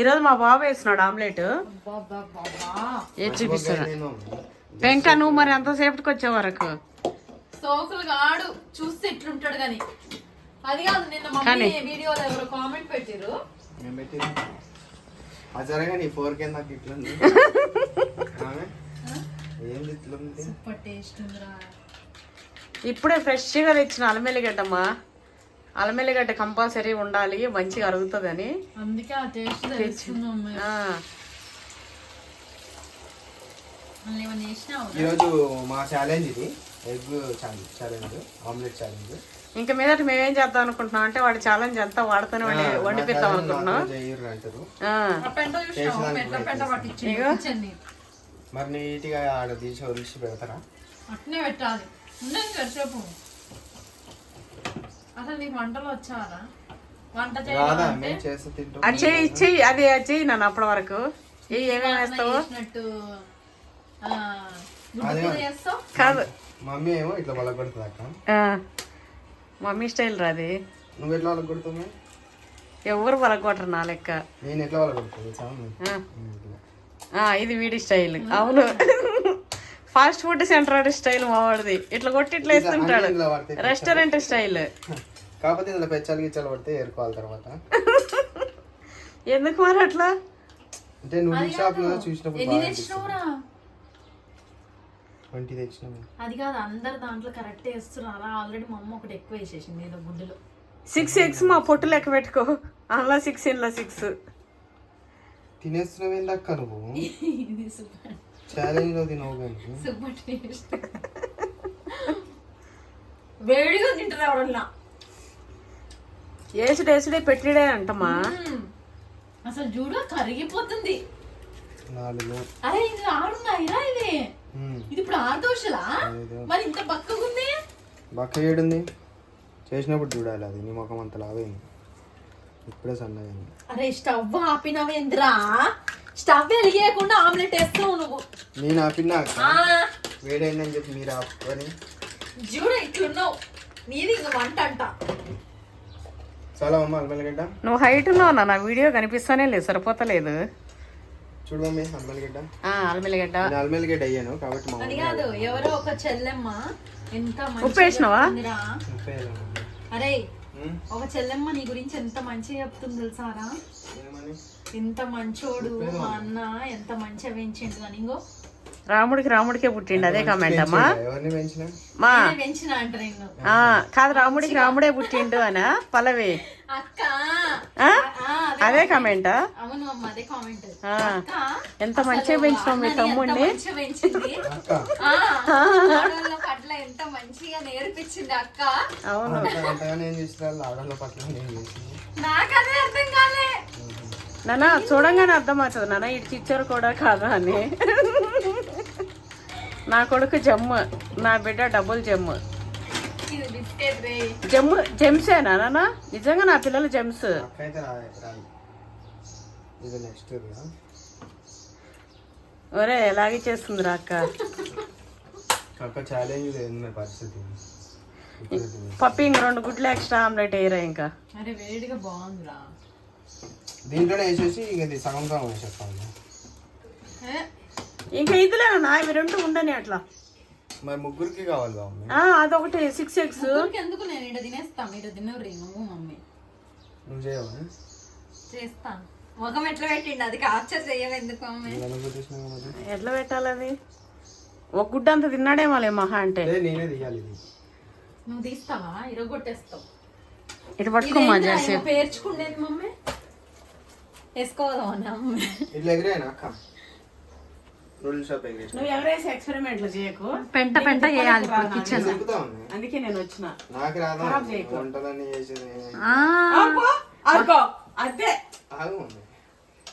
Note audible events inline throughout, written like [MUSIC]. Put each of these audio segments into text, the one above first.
ఈరోజు మా బాబు వేస్తున్నాడు ఆమ్లెట్. ఏ చూపిస్తారా నేను. వెంక నువ్వు మరి ఎంతసేపటికి వచ్చే వరకు? సోకులు గాడు చూస్తే ఎట్లుంటాడు గాని. అది కాదు నిన్న మమ్మీ కానీ. వీడియోలో ఎవరో కామెంట్ పెట్టిరు ఏం పెట్టింది ఆ జరగా నీ ఫోర్ కింద నాకు ఇట్లుంది? ఆమె? ఏంది ఇట్లుంది? సూపర్ టేస్ట్ ఉందిరా. ఇప్పుడే ఫ్రెష్గా తెచ్చిన అలమెల్లిగడ్డమ్మా అలమెల్లిగడ్డ కంపల్సరీ ఉండాలి మంచిగా అరుగుతుందని. అందుకే ఆ టేస్ట్ చేసినావు? ఈరోజు మా ఛాలెంజ్ ఇది. ఎగ్ ఛాలెంజ్ ఆమ్లెట్ ఛాలెంజ్ ఇంకా మీదట మేమేం చేద్దాం అనుకుంటున్నాం అంటే వాడి ఛాలెంజ్ అంతా వాడుతూనే వండి వండిపిద్దాం అనుకుంటున్నాం. మరి నీట్గా ఆడ తీసి వదిలిసి పెడతారా? అట్నే పెట్టాలి. అసలు నీకు వంటలు వచ్చారా వంట రాదా చేయాలంటే మేము చేస్తే తింటాం. అది చెయ్యి చెయ్యి అది చెయ్యి నన్ను అప్పటి వరకు. ఏమేమి వేస్తావు? కాదు. మమ్మీ ఏమో ఇట్లా వలగొడుతుంది అక్క. ఆ, మమ్మీ స్టైల్ రాది నువ్వు ఎట్లా వలగొడుతున్నావు ఎవరు పలకొట్టరు నా లెక్క. నేను ఎట్లా ఆ, ఆ, ఇది వీడి స్టైల్. అవును. ఫాస్ట్ ఫుడ్ సెంటర్ స్టైల్ మావాడిది ఇట్లా కొట్టి ఇట్లా వేస్తుంటాడు. Restaurant style. కాకపోతే ఇందులో పెచ్చాలు గిచ్చాలు పడితే ఏరుకోవాలి తర్వాత. ఎందుకు మరి అట్లా? అంటే నూడిల్ షాప్లో చూసినప్పుడు ఎన్ని బాగా తెచ్చినావురా ట్వంటీ తెచ్చినాము అది కాదు అందరు దాంట్లో కరెక్ట్ వేస్తున్నారా. ఆల్రెడీ మా అమ్మ ఒకటి ఎక్కువ వేసేసింది ఏదో గుడ్డులో. సిక్స్ ఎక్స్ మా పొట్టు లెక్క పెట్టుకో. అందులో సిక్స్ ఇంట్లో సిక్స్ తినేస్తున్నావు ఏందక్క నువ్వు? [LAUGHS] ఇది సూపర్. ఛాలెంజ్లో తినవు కానీ. Super taste. వేడిగా తింటారు ఎవరన్నా. ఏసుడు ఏసుడే పెట్టిడే అంటమ్మా. మ్మ్. అసలు చూడు కరిగిపోతుంది. నాలుగు. అరే ఇది ఆరున్నాయిరా ఇది. ఇది ఇప్పుడు ఆరు దోశలా. మరి ఇంత బక్కగుంది? బక్క ఏడుంది? చేసినప్పుడు చూడాలి అది నీ ముఖం అంత లాగైంది ఇప్పుడే సన్నగైంది. అరే స్టవ్ ఆపినవేంద్రా? స్టవ్ వెలిగేయకుండా ఆమ్లెట్ వేస్తావు నువ్వు. నేను ఆపినా? వేడైందని చెప్పి మీరు ఆపుకొని. చూడు ఇట్లున్నావు. నీది ఇంక వంట అంట. చాలా అమ్మ అల్మల్లిగడ్డ నువ్వు హైట్ ఉన్నావు నా వీడియో కనిపిస్తానే లేదు సరిపోతలేదు. చూడు మమ్మీ అల్మిలిగడ్డ. నేను అల్మల్లిగడ్డ అయ్యాను కాబట్టి మా కాదు ఎవరో ఒక చెల్లెమ్మ ఎంత ఉప్పు వేసినావా? అరే ఒక చెల్లెమ్మ నీ గురించి ఎంత మంచిగా చెప్తుంది తెలుసారా? ఎంత మంచోడు మా అన్న ఎంత మంచిగా పెంచిండు అని ఇంకో రాముడికి రాముడికే పుట్టిండు అదే కామెంట్ అమ్మా. పెంచిన? మా. నేనే పెంచిన అంట నిన్ను. ఆ, కాదు రాముడికి రాముడే పుట్టిండు అనా? పల్లవి. అక్క. ఆ? ఆ, అదే కామెంటా అవును అమ్మ అదే కామెంట్ ఆ. అక్క ఎంత మంచిగా పెంచినావు మీ తమ్ముడిని మంచిగా పెంచింది? అక్క. ఆ, ఆడవాళ్ళ పట్ల ఎంత మంచిగా నేర్పించింది అక్క? అవును. నేను అదే అర్థం కాలే. నాన్న చూడంగానే అర్థమవుతుంది. నాన్న ఇటు చిచ్చారు కూడా కాదా అని. నా కొడుకు జమ్ము నా బిడ్డ డబుల్ జమ్ము. ఇది బిస్కెట్ రే జమ్ము జెమ్సేనా నాన్న నిజంగా నా పిల్లలు జెమ్స్. రా ఒరే ఎలాగే చేస్తుందిరా అక్క? అక్క. పప్పి ఇంక రెండు గుడ్లు ఎక్స్ట్రా ఆమ్లెట్ వేయరా ఇంకా? అరే వేడిగా బాగుందిరా. దీంట్లోనే వేసేసి ఇక ఇది సగం సగం వేసేస్తాను ఇంకా ఇదిలేనా ఇవి రెండు ఉండని అట్లా. మరి ముగ్గురికి కావాలి అదొకటి సిక్స్ ఎక్స్ ముగ్గురికి ఎందుకు నేను ఇక్కడ తినేస్తాను మీరు తినరు నువ్వు మమ్మీ. నువ్వు చేయవా? చేస్తాను ముఖం ఎట్లా పెట్టిండు? అది కాప్చర్ చేయవు ఎందుకు ఎట్లా పెట్టాలది ఒక గుడ్డ అంత తిన్నాడేమోలే మహా అంటే. అదే నేనే తీయాలి నువ్వు తీస్తావా? ఇరగొట్టేస్తావు. ఇటు పట్టుకోమా ఇదేంటిరా, చేసి ఏమో పేర్చుకుండేది మమ్మీ? వేసుకోదాం అని అమ్మ ఇట్లా ఎగిరేనా అక్క? నూడిల్ షాప్ ఎగిరేసి నువ్వు ఎవరైతే ఎక్స్పెరిమెంట్లు చేయకు. పెంట పెంట చేయాలి ఇప్పుడు కిచెన్ అందుకే నేను వచ్చిన. నాకు రాదా. ఖరాబ్ చేయకు. వంటలన్నీ చేసేది అబ్బో, అదిగో, అదే ఆగు మమ్మీ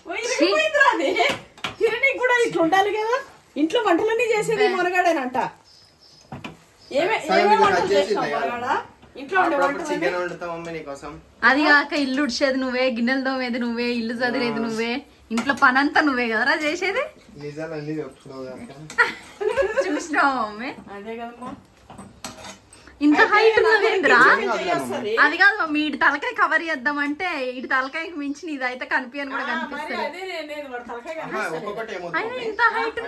ఓ, ఇరిగిపోయిందిరా అది. తిననీకి కూడా ఇట్లా ఉండాలి కదా. ఇంట్లో వంటలన్నీ చేసేది మునగాడేనంట. ఏమే సగం ఏమేం ఇట్లా వంటలు కట్ చేసి చేసినావు ఇద్దా మునగాడ? ఇంట్లో ఉండే అప్పుడప్పుడు వంటలన్నీ? చికెన్ వండుతా మమ్మీ నీకోసం అది కాక ఇల్లు ఉడిచేది నువ్వే గిన్నెలు తోమేది నువ్వే ఇల్లు చదివేది నువ్వే ఇంట్లో పనంతా నువ్వే కదరా చేసేది? నిజాలు అన్ని చెప్తున్నావు చూసినావా మమ్మీ అదే కదమ్మా ఇంత హైట్ ఉన్నదేంద్రా అది కాదు మమ్మీ ఇటు తలకాయ కవర్ చేద్దామంటే ఇటు తలకాయకి మించి ఇది అయితే కనిపించని కూడా కనిపిస్తుంది. ఇంత హైట్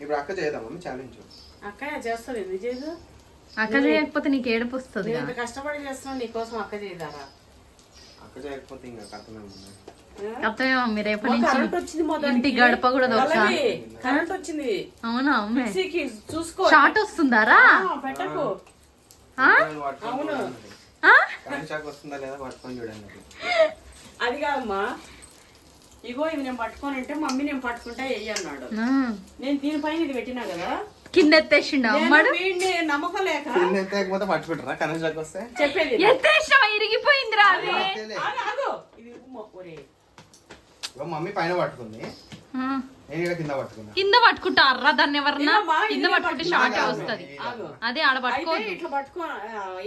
ఇప్పుడు అక్క చేద్దాం ఛాలెంజ్ చేస్తుంది చేయకపోతే నీకు ఏడుపు వస్తుంది కష్టపడి చేస్తున్నాను నీకోసం అక్క చేయదారా? అక్క చేయకపోతే ఇంకా అర్థమే మమ్మీ రేపటి కరెంట్ నుంచి. ఇంటి గడప కూడా కరెంట్ వచ్చింది. అవునా అమ్మే. మిక్సీకి చూసుకో. షార్ట్ వస్తుందారా? పెట్టకు. అవును. అది కాదమ్మా. ఇగో ఇవి నేను పట్టుకొని ఉంటే మమ్మీ నేను పట్టుకుంటా వెయ్యి అన్నాడు. నేను దీనిపైన ఇది పెట్టినా కదా? కింద ఎత్తేసిండు అమ్మడు? నమ్మకం లేక కింద ఎత్తకపోతే పట్టుకుంటారా? కరెంట్ షాక్ వస్తే? చెప్పేది. ఎత్తేసిన ఇరిగిపోయిందిరా అది అంతేలే. ఆగు, ఆగు. ఇది ఉమ్మ, ఒరే. ఇగో మమ్మీ పైన పట్టుకుంది. ఆ. నేను ఇక్కడ కింద పట్టుకున్నా. కింద పట్టుకుంటారా దాన్ని ఎవరన్నా కింద పట్టుకుంటే షార్ట్ కాదు. వస్తుంది. అదే ఆడ పట్టుకోవద్దు ఇట్లా పట్టుకో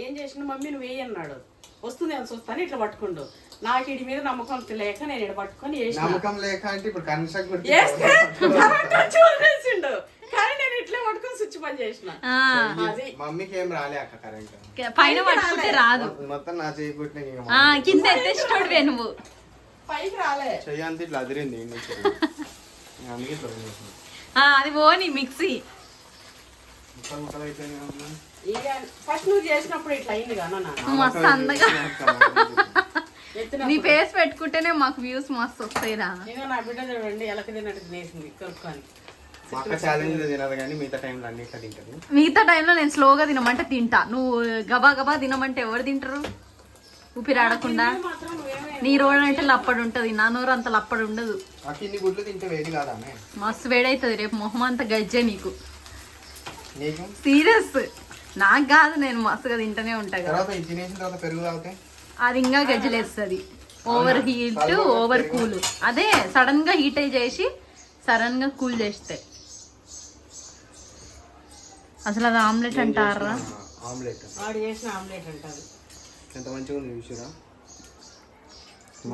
ఏం చేసిన మమ్మీ నువ్వు వేయి అన్నాడు. వస్తుంది అని చూస్తాను ఇట్లా పట్టుకుండు. నాకు ఇడి మీద నమ్మకం లేక నేను ఇక్కడ పట్టుకొని నమ్మకం లేక అంటే ఇప్పుడు వదిలేసిండు కానీ నేను ఇట్లా పట్టుకొని స్విచ్ పని చేసిన. మమ్మీకి ఏం రాలే అక్క కరెంట్ పైన పట్టుకుంటే రాదు. మొత్తం నా చేయి కొట్టిన ఇక ఆ కింద ఎత్తేసినోడువే నువ్వు. పైకి రాలే. చెయ్యి అంతా ఇట్లా అదిరింది [LAUGHS] అందుకే అది పోని మిక్సీ. ఫస్ట్ నువ్వు చేసినప్పుడు ఇట్లా అయింది కదా నాన్న మస్తు అందగా. ఎత్తిన నీ ఫేస్ పెట్టుకుంటేనే మాకు వ్యూస్ మస్తు వస్తాయిరా. నా బిడ్డ చూడండి తిన్నట్టు తినేసింది మిగతా టైంలో నేను స్లోగా తినమంటే తింటా. నువ్వు గబా గబా తినమంటే ఎవరు తింటారు? ఊపిరాడకుండా. నీ రోడ్ అంటే లప్పడు ఉంటది నా నోరు అంత లప్పడు ఉండదు? మస్తు వేడైతుంది రేపు మొహం అంతా గజ్జే నీకు. సీరియస్. నాకు కాదు నేను మస్తుగా తింటూనే ఉంటా కదా. అది ఇంకా గజ్జలేస్తుంది ఓవర్ హీట్ ఓవర్ కూల్. అదే సడన్గా హీట్ అయి చేసి సడన్గా కూల్ చేస్తే. అసలు అది ఆమ్లెట్ అంటారా? ఆమ్లెట్. చేసిన ఆమ్లెట్ అంటారు. ఎంత మంచిగా ఉంది చూసిరా?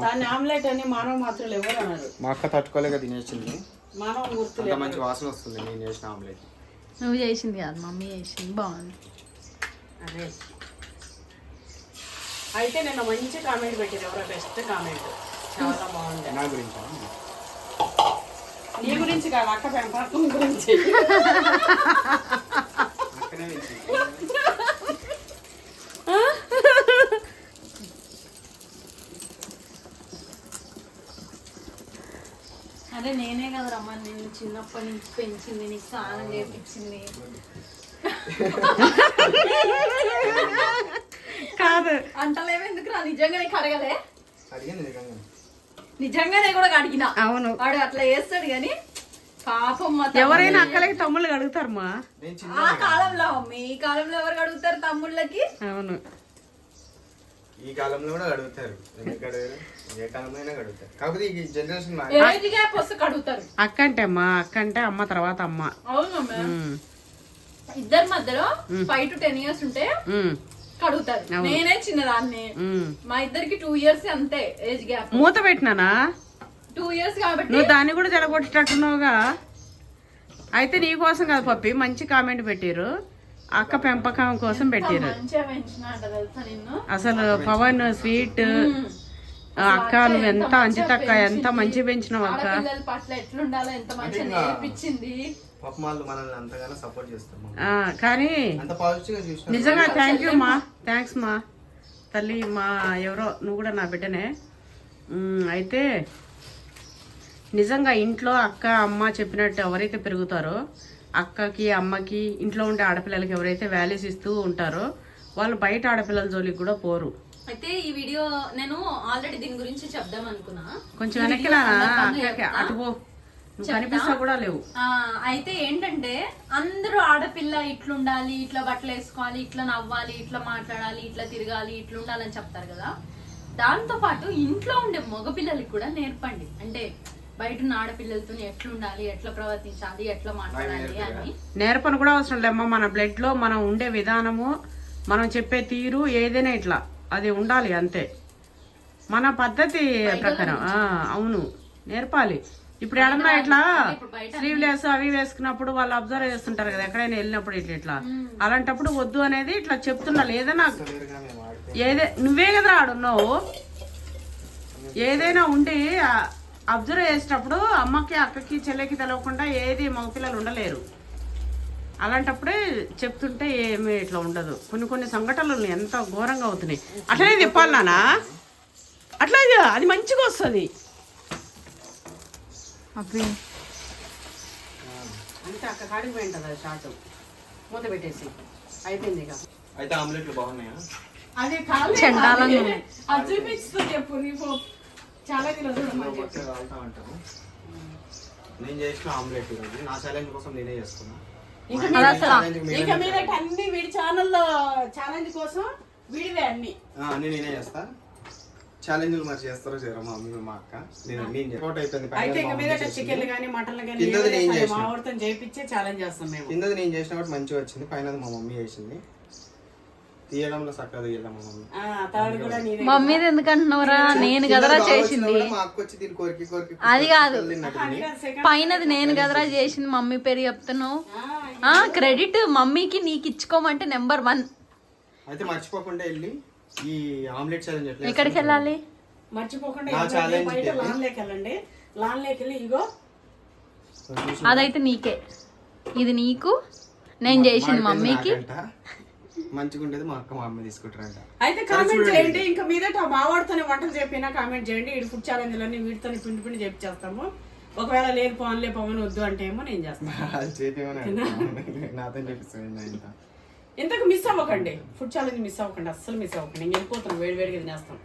దాన్ని ఆమ్లెట్ అని మానవ మాత్రలు ఎవరు అన్నారు మా అక్క తట్టుకోలేక తినేసింది. మానవ గుర్తులు అంత మంచి వాసన వస్తుంది నేను చేసిన ఆమ్లెట్. నువ్వు చేసింది కాదు మమ్మీ చేసింది బాగుంది. అదే. అయితే నేను మంచి కామెంట్ పెట్టారు ఎవరో బెస్ట్ కామెంట్. చాలా బాగుంది. నా గురించి? నీ గురించి కాదు అక్క పెంపకం గురించి. అరే నేనే కదా రమ్మని నేను చిన్నప్పటి నుంచి పెంచింది నీకు స్నానం చేపించింది. కాదు. అంటలేవు ఎందుకు రా నిజంగా నీకు అడగలే? నిజంగానే. కూడా అడిగిన. అవును. వాడు అట్లా చేస్తాడు కానీ పాపం మా. ఎవరైనా అక్కలకి తమ్ముళ్ళు అడుగుతారు మా. ఆ కాలంలో ఈ కాలంలో ఎవరు అడుగుతారు తమ్ముళ్ళకి? అవును. ఈ కాలంలో కూడా అడుగుతారు ఏ కాలంలో అయినా అడుగుతారు కాకపోతే ఈ జనరేషన్ అక్క అంటే అమ్మ అక్క అంటే అమ్మ తర్వాత అమ్మ. ఇద్దరి మధ్యలో ఫైవ్ టు టెన్ ఇయర్స్ ఉంటే కడుగుతారు. నేనే చిన్నదాన్ని. మా ఇద్దరికి టూ ఇయర్స్ అంతే ఏజ్ గ్యాప్ మూత పెట్టినానా? టూ ఇయర్స్ కాబట్టి నువ్వు దాన్ని కూడా జలగొట్టేటట్టున్నావుగా అయితే నీ కోసం కదా పప్పి మంచి కామెంట్ పెట్టిరు అక్క పెంపకం కోసం పెట్టిరు అసలు పవన్ స్వీట్ అక్క నువ్వు ఎంత అంజితక్క ఎంత మంచి పెంచినావు అక్క? కానీ నిజంగా థ్యాంక్ యూ మా థ్యాంక్స్ మా. తల్లి మా ఎవరో నువ్వు కూడా నా బిడ్డనే. అయితే నిజంగా ఇంట్లో అక్క అమ్మ చెప్పినట్టు ఎవరైతే పెరుగుతారో అక్కకి అమ్మకి ఇంట్లో ఉండే ఆడపిల్లలకి ఎవరైతే వాల్యూస్ ఇస్తూ ఉంటారో వాళ్ళు బయట ఆడపిల్లల జోలికి కూడా పోరు. అయితే ఈ వీడియో నేను ఆల్రెడీ దీని గురించి చెప్దాం అనుకున్నా. కొంచెం వెనక్కి కనిపిస్తా కూడా లేవు. అయితే ఏంటంటే అందరూ ఆడపిల్ల ఇట్లుండాలి ఇట్లా బట్టలు వేసుకోవాలి ఇట్లా నవ్వాలి ఇట్లా మాట్లాడాలి ఇట్లా తిరగాలి ఇట్లా ఉండాలని చెప్తారు కదా. దాంతో పాటు ఇంట్లో ఉండే మగపిల్లలకి కూడా నేర్పండి. అంటే బయట ఉన్న ఆడపిల్లలతో ఎట్లుండాలి ఎట్లా ప్రవర్తించాలి ఎట్లా మాట్లాడాలి అని. నేర్పను కూడా అవసరం లేమ్మా మన బ్లడ్లో మనం ఉండే విధానము మనం చెప్పే తీరు ఏదైనా ఇట్లా. అది ఉండాలి అంతే. మన పద్ధతి ప్రకారం. ఆ, అవును. నేర్పాలి. ఇప్పుడు ఎడన్నా ఇట్లా స్లీవ్లెస్ అవి వేసుకున్నప్పుడు వాళ్ళు అబ్జర్వ్ చేస్తుంటారు కదా ఎక్కడైనా వెళ్ళినప్పుడు ఇట్లా ఇట్లా. అలాంటప్పుడు వద్దు అనేది ఇట్లా చెప్తున్నా. ఏదైనా ఏదే నువ్వే కదా ఆడున్నావు? ఏదైనా ఉండి అబ్జర్వ్ చేసేటప్పుడు అమ్మకి అక్కకి చెల్లెకి తెలవకుండా ఏది మగపిల్లలు ఉండలేరు. అలాంటప్పుడే చెప్తుంటే ఏమి ఇట్లా ఉండదు. కొన్ని కొన్ని సంఘటనలు ఎంత ఘోరంగా అవుతున్నాయి. అట్లనే తిప్పాలి నానా అట్లా అది మంచిగా వస్తుంది. అబ్బే. అంతే అక్క కాడికి పోయింటుంది షార్ట్ మూత పెట్టేసి. అయిపోయింది ఇక. అయితే ఆమ్లెట్లు బాగున్నాయా? అది కాదు చూపిస్తుంది చెప్పు చాలా నేను చేసిన ఆమ్లెట్ ఈరోజు నా ఛాలెంజ్ కోసం నేనే చేసుకున్నా ఇంకా అన్ని వీడి ఛానల్లో ఛాలెంజ్ కోసం వీడివే అన్ని. నేనే చేస్తా. ఛాలెంజ్లు మరి చేస్తారో చేయరా మా మమ్మీ మా అక్క. నేను అయిపోయింది. అయితే ఇక కానీ కానీ మా చేయించే ఛాలెంజ్ చేస్తాం మేము. కిందది నేను చేసిన కాబట్టి మంచిగా వచ్చింది. పైన మా మమ్మీ చేసింది. తీయడంలో చక్కగా తీయడం మమ్మీది ఎందుకంటున్నావురా? నేను వచ్చినా చేసింది అది కాదు. పైనది నేను కదరా చేసింది మమ్మీ పేరు చెప్తున్నావు. ఆ క్రెడిట్ మమ్మీకి నీకు ఇచ్చుకోమంటే నెంబర్ వన్. అయితే మర్చిపోకుండా వెళ్ళి ఈ ఆమ్లెట్ ఛాలెంజ్ ఎక్కడికి వెళ్ళాలి? మర్చిపోకుండా బయట ఇది. లాన్ లేకి వెళ్ళండి. లాన్ లేకి వెళ్ళి ఇగో. అదైతే నీకే. ఇది నీకు. నేను చేసింది మమ్మీకి. మంచిగా ఉండేది మా అక్క మా అమ్మ తీసుకుంటారంట. అయితే కామెంట్ చేయండి. ఇంకా మీదట మావాడితోనే వంటలు చెప్పినా కామెంట్ చేయండి. ఈ ఫుడ్ ఛాలెంజ్లన్నీ వీటితో పిండి పిండి చెప్పి చేస్తాము. ఒకవేళ లేదు పోన్లే పవన్ వద్దు అంటే ఏమో నేను చేస్తాను. నాతో చెప్పిస్తాను ఇంత ఇంతకు మిస్ అవ్వకండి. ఫుడ్ ఛాలెంజ్ మిస్ అవ్వకండి. అస్సలు మిస్ అవ్వకండి. నేను వెళ్ళిపోతాను వేడి వేడిగా తినేస్తాం.